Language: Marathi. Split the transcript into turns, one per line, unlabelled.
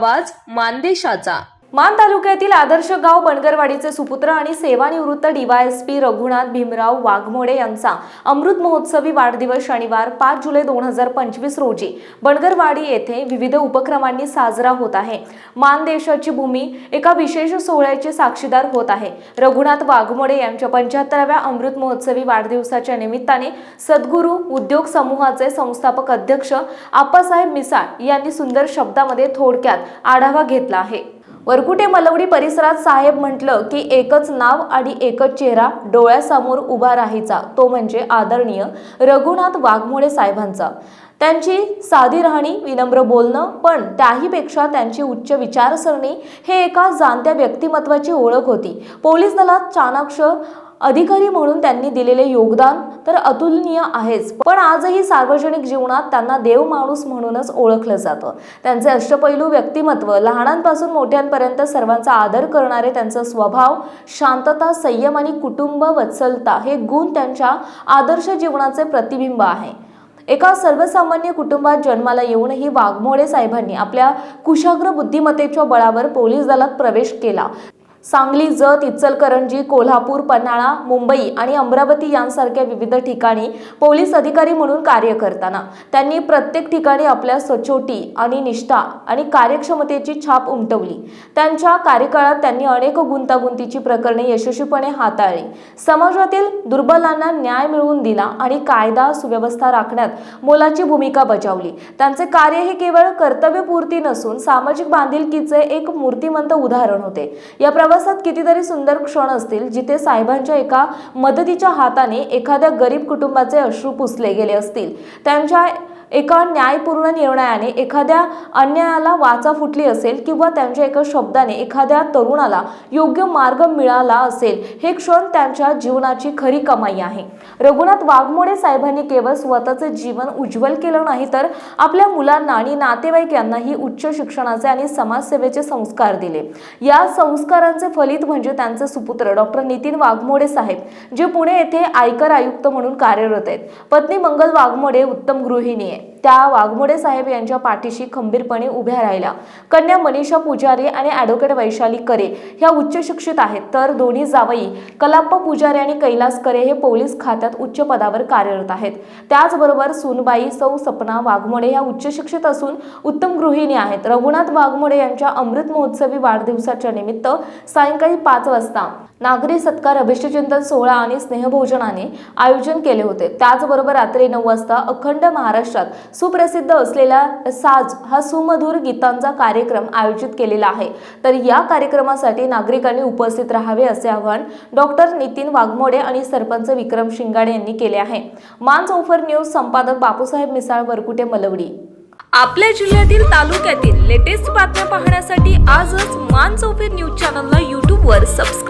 आवाज मानदेशाचा.
मान तालुक्यातील आदर्श गाव बनगरवाडीचे सुपुत्र आणि सेवानिवृत्त डीवायएसपी रघुनाथ भीमराव वाघमोडे यांचा अमृत महोत्सवी वाढदिवस शनिवार पाच जुलै दोन हजार पंचवीस रोजी बनगरवाडी येथे विविध उपक्रमांनी साजरा होत आहे. मान देशाची भूमी एका विशेष सोहळ्याचे साक्षीदार होत आहे. रघुनाथ वाघमोडे यांच्या पंच्याहत्तराव्या अमृत महोत्सवी वाढदिवसाच्या निमित्ताने सद्गुरू उद्योग समूहाचे संस्थापक अध्यक्ष आप्पासाहेब मिसाळ यांनी सुंदर शब्दामध्ये थोडक्यात आढावा घेतला आहे. वरकुटे मलवडी परिसरात साहेब म्हटलं की एकच नाव आणि एकच चेहरा डोळ्यासमोर उभा राहायचा. तो म्हणजे आदरणीय रघुनाथ वाघमोडे साहेबांचा. त्यांची साधी राहणी विनम्र बोलणं पण त्याहीपेक्षा त्यांची उच्च विचारसरणी हे एका जाणत्या व्यक्तिमत्वाची ओळख होती. पोलीस दलात चाणाक्ष अधिकारी म्हणून त्यांनी दिलेले योगदान तर अतुलनीय आहेच पण आजही सार्वजनिक जीवनात त्यांना देव माणूस म्हणूनच ओळखलं जातं. त्यांचे अष्टपैलू व्यक्तिमत्व लहानांपासून मोठ्यांपर्यंत सर्वांचा आदर करणारे त्यांचा स्वभाव शांतता संयम आणि कुटुंब वत्सलता हे गुण त्यांच्या आदर्श जीवनाचे प्रतिबिंब आहे. एका सर्वसामान्य कुटुंबात जन्माला येऊनही वाघमोडे साहेबांनी आपल्या कुशाग्र बुद्धिमत्तेच्या बळावर पोलीस दलात प्रवेश केला. सांगली जत इचलकरंजी कोल्हापूर पन्हाळा मुंबई आणि अमरावती यांसारख्या विविध ठिकाणी पोलीस अधिकारी म्हणून कार्य करताना. त्यांनी प्रत्येक ठिकाणी आपल्या सचोटी आणि निष्ठा आणि कार्यक्षमतेची छाप उमटवली. त्यांच्या कार्यकाळात त्यांनी अनेक गुंतागुंतीची प्रकरणे यशस्वीपणे हाताळली. समाजातील दुर्बलांना न्याय मिळवून दिला आणि कायदा सुव्यवस्था राखण्यात मोलाची भूमिका बजावली. त्यांचे कार्य हे केवळ कर्तव्यपूर्ती नसून सामाजिक बांधिलकीचे एक मूर्तिमंत उदाहरण होते. या प्रवासात कितीतरी सुंदर क्षण असतील जिथे साहेबांच्या एका मदतीच्या हाताने एखाद्या गरीब कुटुंबाचे अश्रू पुसले गेले असतील. त्यांच्या एका न्यायपूर्ण निर्णयाने एखाद्या अन्यायाला वाचा फुटली असेल किंवा त्यांच्या एका शब्दाने एखाद्या तरुणाला योग्य मार्ग मिळाला असेल हे क्षण त्यांच्या जीवनाची खरी कमाई आहे. रघुनाथ वाघमोडे साहेबांनी केवळ स्वतःचे जीवन उज्ज्वल केलं नाही तर आपल्या मुलांना आणि नातेवाईक यांनाही उच्च शिक्षणाचे आणि समाजसेवेचे संस्कार दिले. या संस्कारांचे फलित म्हणजे त्यांचे सुपुत्र डॉक्टर नितीन वाघमोडे साहेब जे पुणे येथे आयकर आयुक्त म्हणून कार्यरत आहेत. पत्नी मंगल वाघमोडे उत्तम गृहिणी आहे. त्या वाघमोडे साहेब यांच्या पाठीशी खंबीरपणे उभ्या राहिल्या. कन्या मनीषा पुजारी आणि ॲडव्होकेट वैशाली करे ह्या उच्च शिक्षित आहेत. तर दोन्ही जावई कलाप्पा पुजारी आणि कैलास करे हे पोलीस खात्यात उच्च पदावर कार्यरत आहेत. त्याचबरोबर सुनबाई सौ सपना वाघमोडे ह्या उच्च शिक्षित असून उत्तम गृहिणी आहेत. रघुनाथ वाघमोडे यांच्या अमृत महोत्सवी वाढदिवसाच्या निमित्त सायंकाळी पाच वाजता नागरी सत्कार अभिष्टचिंतन सोहळा आणि स्नेहभोजनाने आयोजन केले होते. त्याचबरोबर रात्री नऊ वाजता अखंड महाराष्ट्रात सुप्रसिद्ध असलेला साज हा सुमधुर गीतांचा कार्यक्रम आयोजित केलेला आहे. तर या कार्यक्रमासाठी नागरिकांनी उपस्थित राहावे असे आवाहन डॉक्टर नितीन वाघमोडे आणि सरपंच विक्रम शिंगाडे यांनी केले आहे. मान चौफर न्यूज संपादक बापूसाहेब मिसाळ वरकुटे मलवडी.
आपल्या जिल्ह्यातील तालुक्यातील लेटेस्ट बातम्या पाहण्यासाठी आजच मान चौफेर न्यूज चॅनलला यूट्यूबवर सबस्क्राईब